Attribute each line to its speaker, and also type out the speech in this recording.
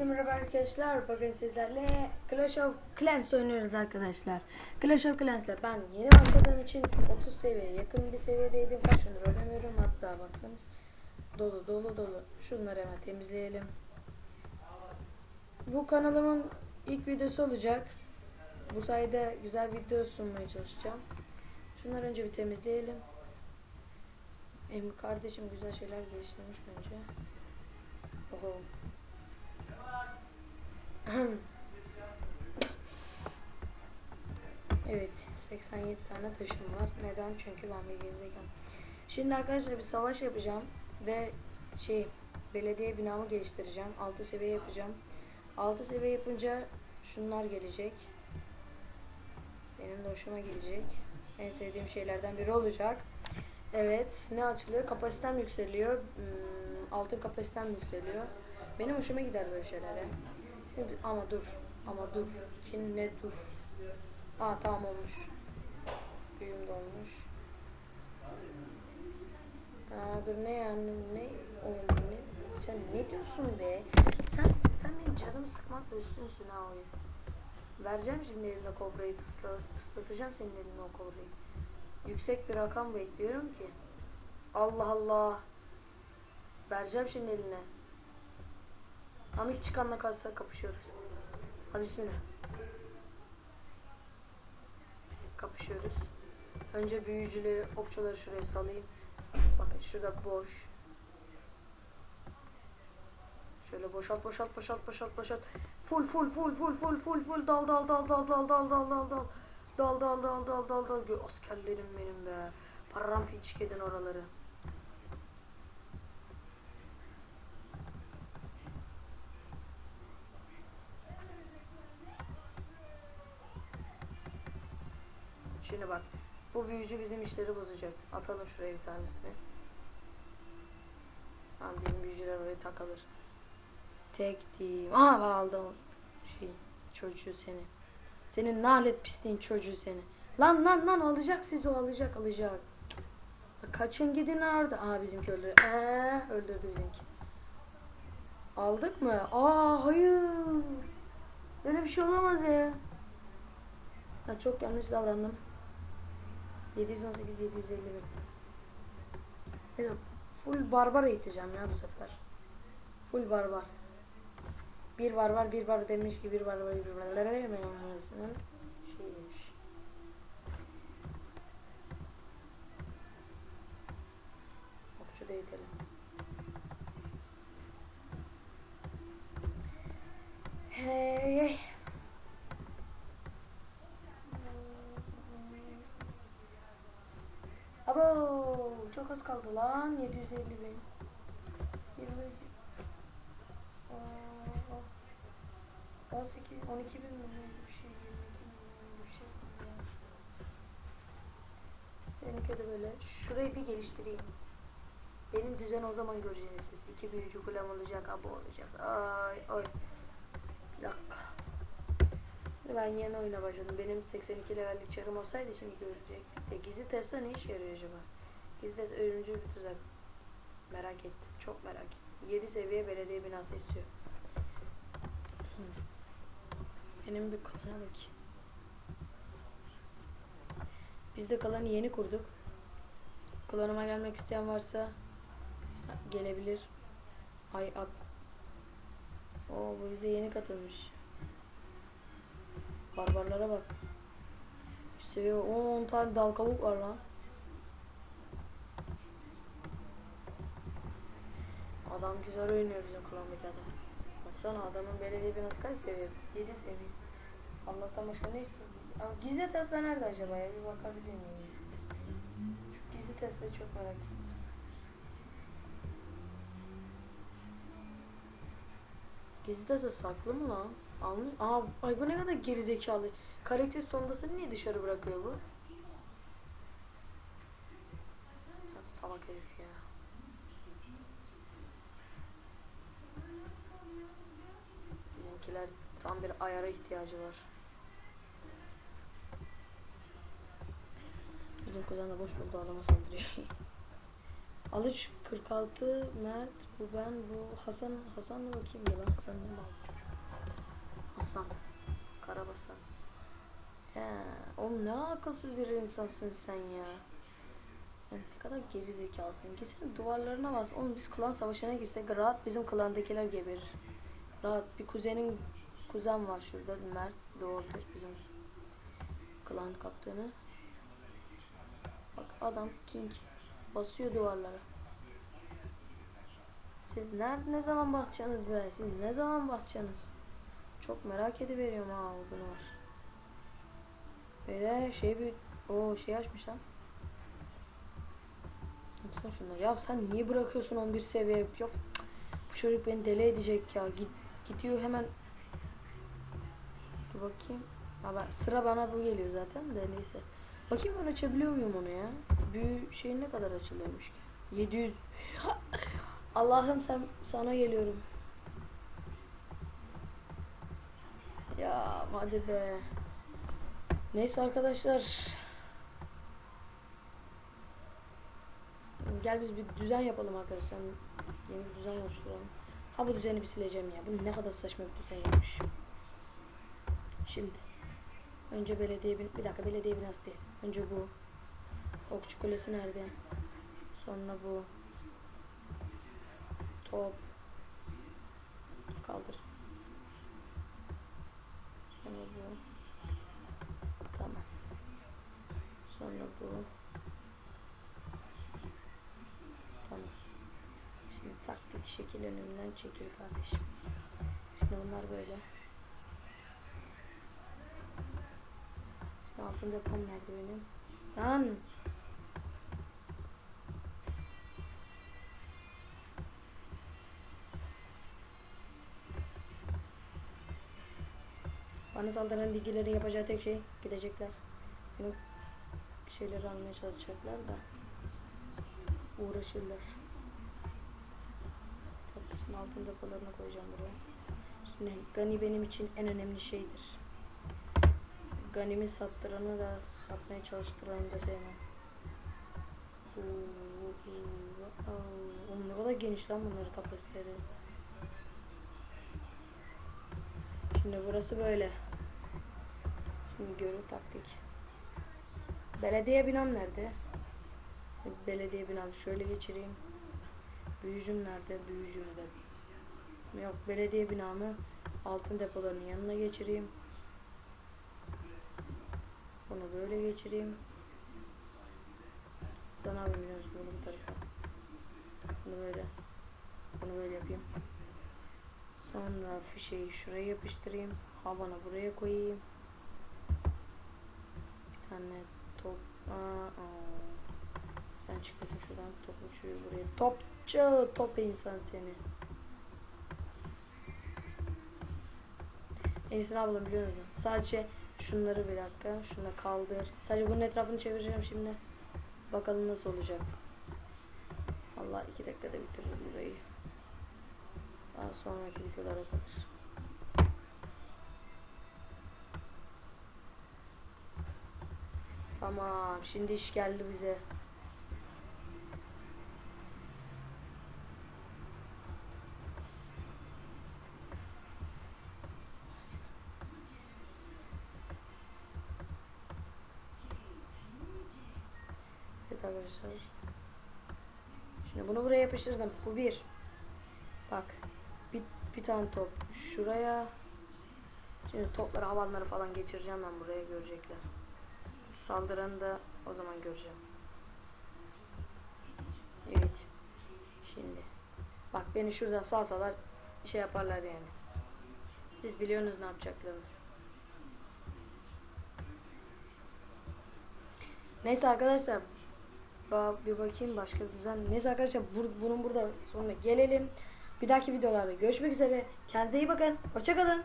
Speaker 1: Herkese merhaba arkadaşlar. Bugün sizlerle Clash of Clans oynuyoruz arkadaşlar. Clash of Clans'la ben yeni başladığım için 30 seviyeye yakın bir seviyedeydim. Kaç gündür oynamıyorum. Hatta baksanız dolu dolu dolu. Şunları hemen temizleyelim. Bu kanalımın ilk videosu olacak. Bu sayede güzel video sunmaya çalışacağım. Şunları önce bir temizleyelim. Benim kardeşim güzel şeyler geliştirmiş bence. Bakalım. evet 87 tane taşım var. Neden? Çünkü ben bir gerizekalı. Şimdi arkadaşlar bir savaş yapacağım ve şey belediye binamı geliştireceğim. 6 seviye yapacağım. 6 seviye yapınca şunlar gelecek. Benim de hoşuma gidecek. En sevdiğim şeylerden biri olacak. Evet ne açılıyor? Kapasitem yükseliyor. Hmm, altın kapasitem yükseliyor. Benim hoşuma gider böyle şeyler ya. Şimdi ama dur. Ama dur. Şimdi ne dur. Aa tamam olmuş. Büyüm de olmuş. Aa dur ne yani ne oyun ne? Sen ne diyorsun be? Sen sen benim canımı sıkmakla üstünsün ha oyun. Vereceğim şimdi eline kobrayı tısla, tıslatacağım senin eline o kobrayı. Yüksek bir rakam bekliyorum ki. Allah Allah. Vereceğim şimdi eline. Amik çıkanla kalsa kapışıyoruz. Hadi bismillah. Kapışıyoruz. Önce büyücüleri, okçuları şuraya salayım. Bakın şurada boş. Şöyle boşalt boşalt boşalt boşalt boşalt. Full full full full full full full dal dal dal dal dal dal dal dal dal. Dal dal dal dal dal dal. Askerlerim benim be. Paramparçık edin oraları. Şimdi bak. Bu büyücü bizim işleri bozacak. Atalım şuraya bir tanesini. Tamam bizim büyücüler oraya takılır. Tek team. Aha aldım şey çocuğu seni. Senin nalet pisliğin çocuğu seni. Lan lan lan alacak sizi o alacak alacak. Kaçın gidin orada. Aa bizimki öldürdü. Ee, öldürdü bizimki. Aldık mı? Aa hayır. Böyle bir şey olamaz ya. Ha, çok yanlış davrandım. 718 751. Neyse full barbar eğiteceğim ya bu sefer. Full barbar. Bir barbar bir barbar demiş ki bir barbar bir barbar anasının şeymiş. Okçu da eğitelim. Hey hey. Abo çok az kaldı lan 750 bin. 20 Aa, 18 12 bin mi bir şey 22 bin mi bir şey. De böyle. Şurayı bir geliştireyim. Benim düzen o zaman göreceğiniz siz. İki büyücü kulem olacak, abo olacak. Ay ay. Bir dakika. Ben yeni oyuna başladım. Benim 82 levellik çarım olsaydı şimdi görecektik de. Gizli Tesla ne işe yarıyor acaba? Gizli Tesla ölümcül bir tuzak. Merak ettim. Çok merak ettim. 7 seviye belediye binası istiyor. Benim bir klana bakayım. Biz de klanı yeni kurduk. Klanıma gelmek isteyen varsa gelebilir. Ay at. Oo bu bize yeni katılmış. Barbarlara bak. Şu seviye 10 tane dal kavuk var lan. Adam güzel oynuyor bizim adam. Baksana adamın belediye binası kaç seviye? 7 seviye. Allah'tan başka ne istiyor? Ama gizli Tesla nerede acaba ya? Bir bakabilir miyim? Şu gizli Tesla'yı çok merak ettim. Gizli Tesla saklı mı lan? Almış. Aa, ay bu ne kadar gerizekalı. Karakter sondasını niye dışarı bırakıyor bu? Ya salak herif ya. Bizimkiler tam bir ayara ihtiyacı var. Bizim kuzen de boş buldu adama saldırıyor. Alıç 46 Mert bu ben bu Hasan Hasan mı bakayım ya ben Hasan ne bak. Hasan Karabasan. He, oğlum ne akılsız bir insansın sen ya. Ya ne kadar geri zekalısın. Gitsene duvarlarına bas. Oğlum biz klan savaşına girsek rahat bizim klandakiler geberir. Rahat bir kuzenin kuzen var şurada Mert doğrudur bizim klan kaptanı. Bak adam king basıyor duvarlara. Siz nerede ne zaman basacaksınız be? Siz ne zaman basacaksınız? Çok merak ediveriyorum ha gün var. Böyle şey bir o şey açmış lan. Lütfen şunları. Ya sen niye bırakıyorsun 11 seviye? Yok bu çocuk beni deli edecek ya. Git, gidiyor hemen. Bakayım. Ben, sıra bana bu geliyor zaten de neyse. Bakayım ben açabiliyor muyum onu ya? Büyü şey ne kadar açılıyormuş ki? 700. Allah'ım sen sana geliyorum. Ya hadi be. Neyse arkadaşlar. Gel biz bir düzen yapalım arkadaşlar. Yeni bir düzen oluşturalım. Ha bu düzeni bir sileceğim ya. Bu ne kadar saçma bir düzen yapmış. Şimdi. Önce belediye bin... Bir dakika belediye binası değil. Önce bu. Okçu kulesi nerede? Sonra bu. Top. Kaldır. Sonra bu. Tamam. Sonra bu. Tamam. Şimdi taktik şekil önümden çekil kardeşim. Şimdi bunlar böyle. Şimdi depom nerede benim? Lan! Bana saldıran digilerin yapacağı tek şey gidecekler. Benim şeyleri almaya çalışacaklar da uğraşırlar. Tabii altın depolarına koyacağım buraya. Şimdi Gani benim için en önemli şeydir. Ganimi sattıranı da satmaya çalıştıranı da sevmem. Oğlum ne kadar geniş lan bunların kapasiteleri. Şimdi burası böyle. Şimdi görü taktik. Belediye binam nerede? Belediye binam şöyle geçireyim. Büyücüm nerede? Büyücüm de. Yok belediye binamı altın depolarının yanına geçireyim. Bunu böyle geçireyim. Sana abi biliyorsun bunu bu tarafa. Bunu böyle. Bunu böyle yapayım. Sonra fişeyi şuraya yapıştırayım. Havanı buraya koyayım. Bir tane top. Aa, aa. Sen çık bakayım şuradan topçuyu buraya. Topçu, top insan seni. En iyisi ne yapalım biliyor musun? Sadece şunları bir dakika. Şunu kaldır. Sadece bunun etrafını çevireceğim şimdi. Bakalım nasıl olacak. Allah iki dakikada bitiririm burayı. Daha sonraki videolara kalır. Tamam. Şimdi iş geldi bize. Evet arkadaşlar. Şimdi bunu buraya yapıştırdım. Bu bir. Bak. Bir, bir tane top şuraya. Şimdi topları havanları falan geçireceğim ben buraya görecekler. Saldıranı da o zaman göreceğim. Evet. Şimdi. Bak beni şuradan salsalar şey yaparlar yani. Siz biliyorsunuz ne yapacaklarını. Neyse arkadaşlar. Bir bakayım başka düzen. Neyse arkadaşlar bur- bunun burada sonuna gelelim. Bir dahaki videolarda görüşmek üzere. Kendinize iyi bakın. Hoşçakalın.